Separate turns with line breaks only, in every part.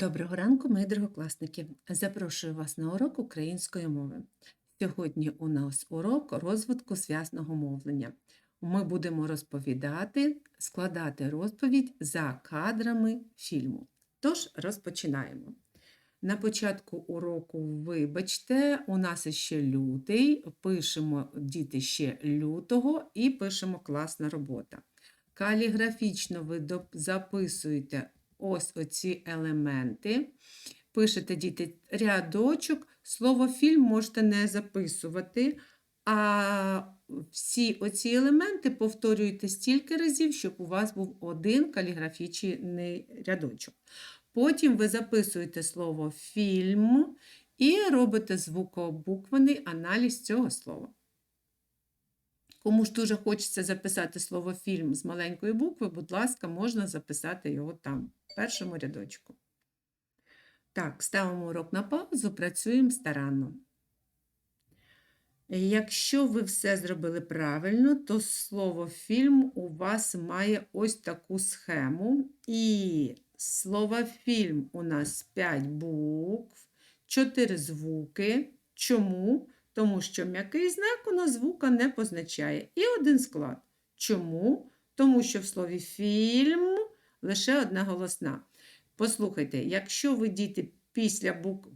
Доброго ранку, мої другокласники! Запрошую вас на урок української мови. Сьогодні у нас урок розвитку зв'язного мовлення. Ми будемо розповідати, складати розповідь за кадрами фільму. Тож розпочинаємо. На початку уроку, вибачте, у нас ще лютий, пишемо діти ще лютого і пишемо класна робота. Каліграфічно ви записуєте ось оці елементи. Пишете діти рядочок, слово фільм можете не записувати, а всі оці елементи повторюєте стільки разів, щоб у вас був один каліграфічний рядочок. Потім ви записуєте слово фільм і робите звукобуквений аналіз цього слова. Кому ж дуже хочеться записати слово фільм з маленької букви, будь ласка, можна записати його там, в першому рядочку. Так, ставимо урок на паузу, працюємо старанно. Якщо ви все зробили правильно, то слово фільм у вас має ось таку схему. І слово фільм у нас 5 букв, 4 звуки. Чому? Тому що м'який знак у нас звука не позначає. І один склад. Чому? Тому що в слові фільм лише одна голосна. Послухайте, якщо ви діти після бук...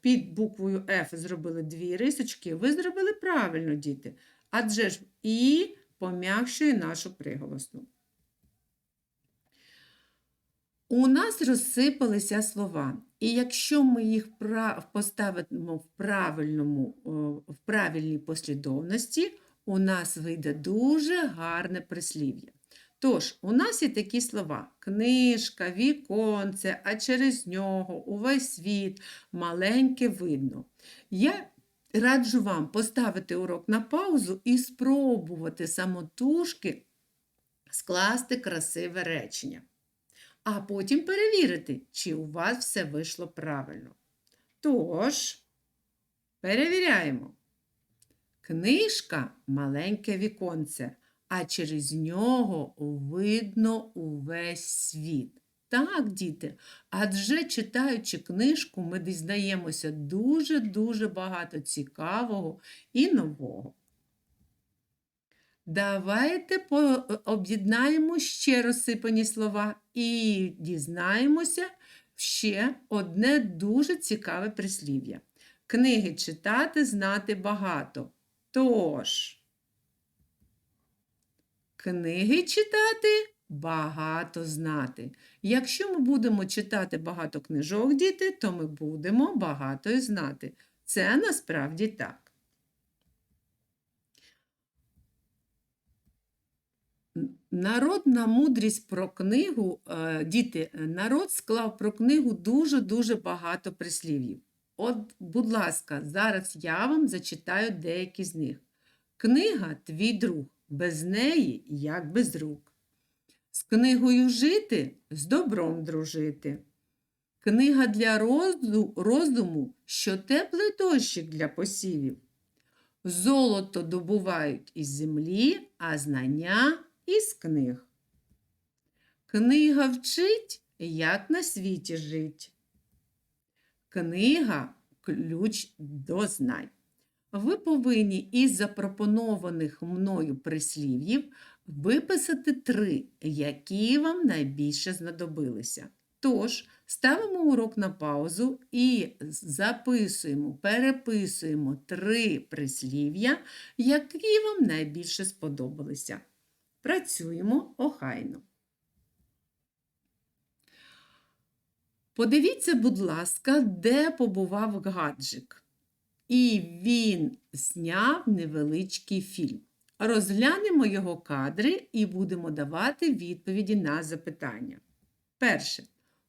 Під буквою F зробили дві рисочки, ви зробили правильно, діти. Адже ж І пом'якшує нашу приголосну. У нас розсипалися слова, і якщо ми їх поставимо в, правильному, в правильній послідовності, у нас вийде дуже гарне прислів'я. Тож, у нас є такі слова: книжка, віконце, а через нього увесь світ, маленьке видно. Я раджу вам поставити урок на паузу і спробувати самотужки скласти красиве речення а потім перевірити, чи у вас все вийшло правильно. Тож, перевіряємо. Книжка маленьке віконце, а через нього видно увесь світ. Так, діти, адже читаючи книжку, ми дізнаємося дуже-дуже багато цікавого і нового. Давайте по- об'єднаємо ще розсипані слова і дізнаємося ще одне дуже цікаве прислів'я. Книги читати, знати багато. Тож, книги читати багато знати. Якщо ми будемо читати багато книжок, діти, то ми будемо багато знати. Це насправді так. Народна мудрість про книгу, е, діти, народ склав про книгу дуже-дуже багато прислів'їв. От, будь ласка, зараз я вам зачитаю деякі з них. Книга твій друг, без неї як без рук. З книгою жити, з добром дружити. Книга для розду- роздуму, що теплий дощик для посівів. Золото добувають із землі, а знання із книг. Книга вчить, як на світі жить. Книга ключ до знань. Ви повинні із запропонованих мною прислів'їв виписати три, які вам найбільше знадобилися. Тож, ставимо урок на паузу і записуємо, переписуємо три прислів'я, які вам найбільше сподобалися. Працюємо охайно. Подивіться, будь ласка, де побував гаджик. І він зняв невеличкий фільм. Розглянемо його кадри і будемо давати відповіді на запитання. Перше.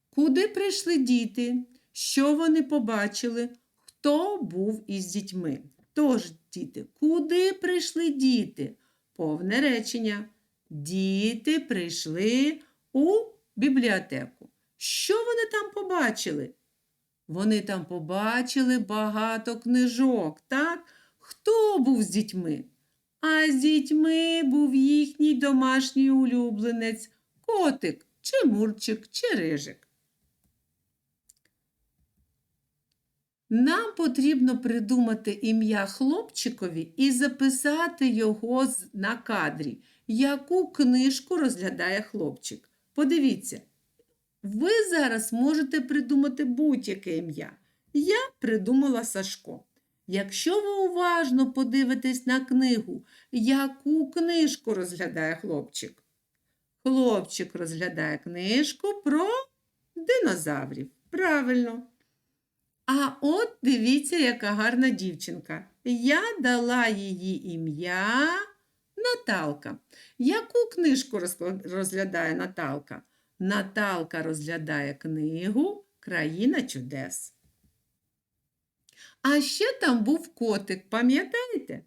Куди прийшли діти? Що вони побачили? Хто був із дітьми? Тож, діти, куди прийшли діти? Повне речення. Діти прийшли у бібліотеку. Що вони там побачили? Вони там побачили багато книжок, так? Хто був з дітьми? А з дітьми був їхній домашній улюбленець, котик, чи мурчик, чи рижик. Нам потрібно придумати ім'я хлопчикові і записати його на кадрі. Яку книжку розглядає хлопчик? Подивіться, ви зараз можете придумати будь-яке ім'я. Я придумала Сашко. Якщо ви уважно подивитесь на книгу, яку книжку розглядає хлопчик? Хлопчик розглядає книжку про динозаврів. Правильно. А от дивіться, яка гарна дівчинка. Я дала її ім'я Наталка. Яку книжку розглядає Наталка? Наталка розглядає книгу Країна чудес. А ще там був котик, пам'ятаєте?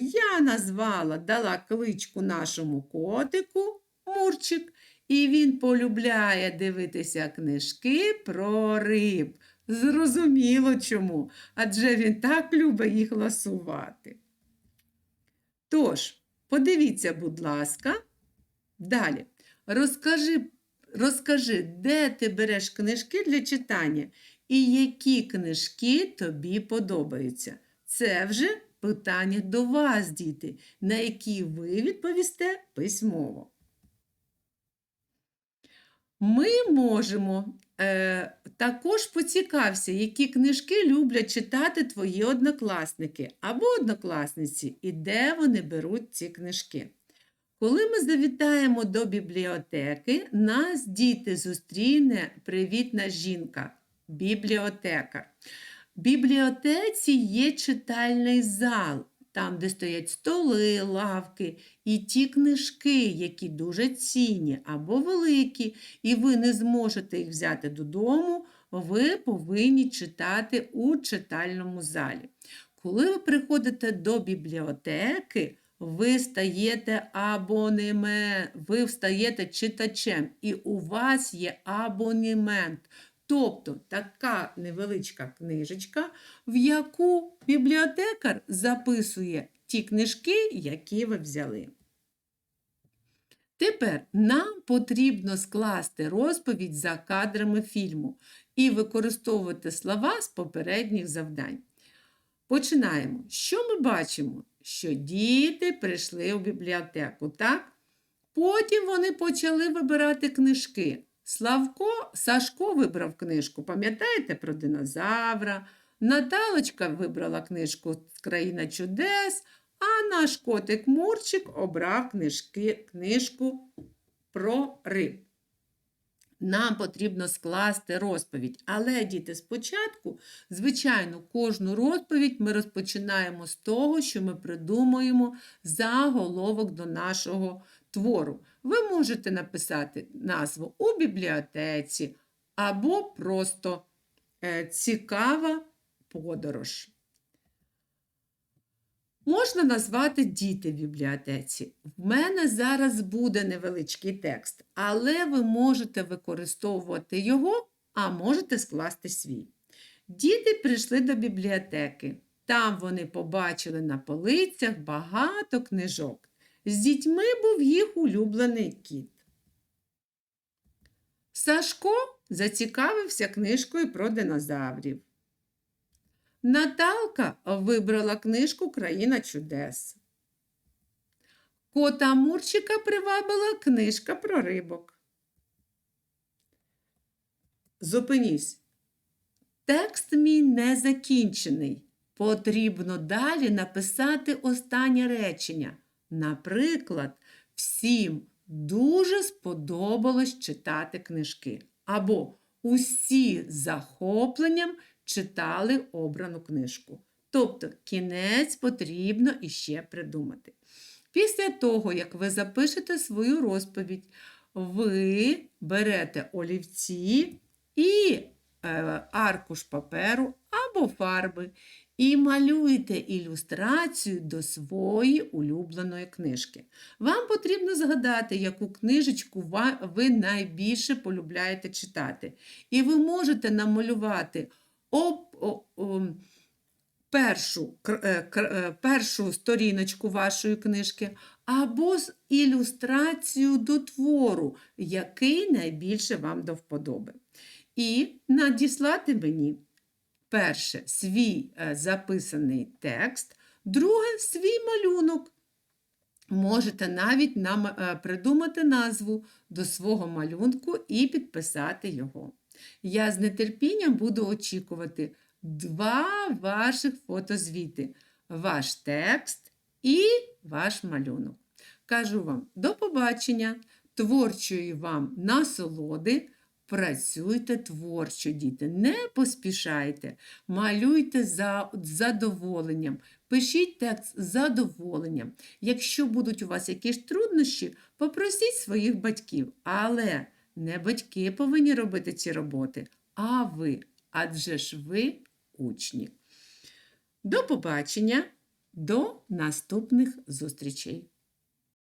Я назвала, дала кличку нашому котику Мурчик, і він полюбляє дивитися книжки про риб. Зрозуміло чому, адже він так любить їх ласувати. Тож, подивіться, будь ласка, далі. Розкажи, розкажи, де ти береш книжки для читання і які книжки тобі подобаються. Це вже питання до вас, діти, на які ви відповісте письмово. Ми можемо е, також поцікався, які книжки люблять читати твої однокласники або однокласниці, і де вони беруть ці книжки. Коли ми завітаємо до бібліотеки, нас діти зустріне привітна жінка, бібліотекар. В бібліотеці є читальний зал, там, де стоять столи, лавки і ті книжки, які дуже цінні або великі, і ви не зможете їх взяти додому, ви повинні читати у читальному залі. Коли ви приходите до бібліотеки, ви стаєте абонемент, ви стаєте читачем, і у вас є абонемент. Тобто така невеличка книжечка, в яку бібліотекар записує ті книжки, які ви взяли. Тепер нам потрібно скласти розповідь за кадрами фільму і використовувати слова з попередніх завдань. Починаємо. Що ми бачимо? Що діти прийшли у бібліотеку, так? Потім вони почали вибирати книжки. Славко, Сашко вибрав книжку, пам'ятаєте про динозавра? Наталочка вибрала книжку Країна чудес, а наш котик Мурчик обрав книжки, книжку про риб. Нам потрібно скласти розповідь. Але, діти, спочатку, звичайно, кожну розповідь ми розпочинаємо з того, що ми придумуємо заголовок до нашого твору. Ви можете написати назву у бібліотеці або просто е, цікава подорож. Можна назвати діти в бібліотеці. В мене зараз буде невеличкий текст, але ви можете використовувати його, а можете скласти свій. Діти прийшли до бібліотеки. Там вони побачили на полицях багато книжок. З дітьми був їх улюблений кіт. Сашко зацікавився книжкою про динозаврів. Наталка вибрала книжку Країна чудес. Кота Мурчика привабила книжка про рибок. Зупинісь. Текст мій не закінчений. Потрібно далі написати останнє речення. Наприклад, всім дуже сподобалось читати книжки. Або усі з захопленням читали обрану книжку. Тобто кінець потрібно іще придумати. Після того, як ви запишете свою розповідь, ви берете олівці і е, аркуш паперу фарби і малюєте ілюстрацію до своєї улюбленої книжки. Вам потрібно згадати, яку книжечку ви найбільше полюбляєте читати. І ви можете намалювати об, о, о, першу, е, е, першу сторіночку вашої книжки або з ілюстрацію до твору, який найбільше вам до вподоби. І надіслати мені. Перше свій е, записаний текст, друге свій малюнок. Можете навіть нам е, придумати назву до свого малюнку і підписати його. Я з нетерпінням буду очікувати два ваших фотозвіти, ваш текст і ваш малюнок. Кажу вам до побачення, творчої вам насолоди. Працюйте творчо, діти, не поспішайте, малюйте за задоволенням, пишіть текст з задоволенням. Якщо будуть у вас якісь труднощі, попросіть своїх батьків, але не батьки повинні робити ці роботи, а ви, адже ж ви учні. До побачення, до наступних зустрічей!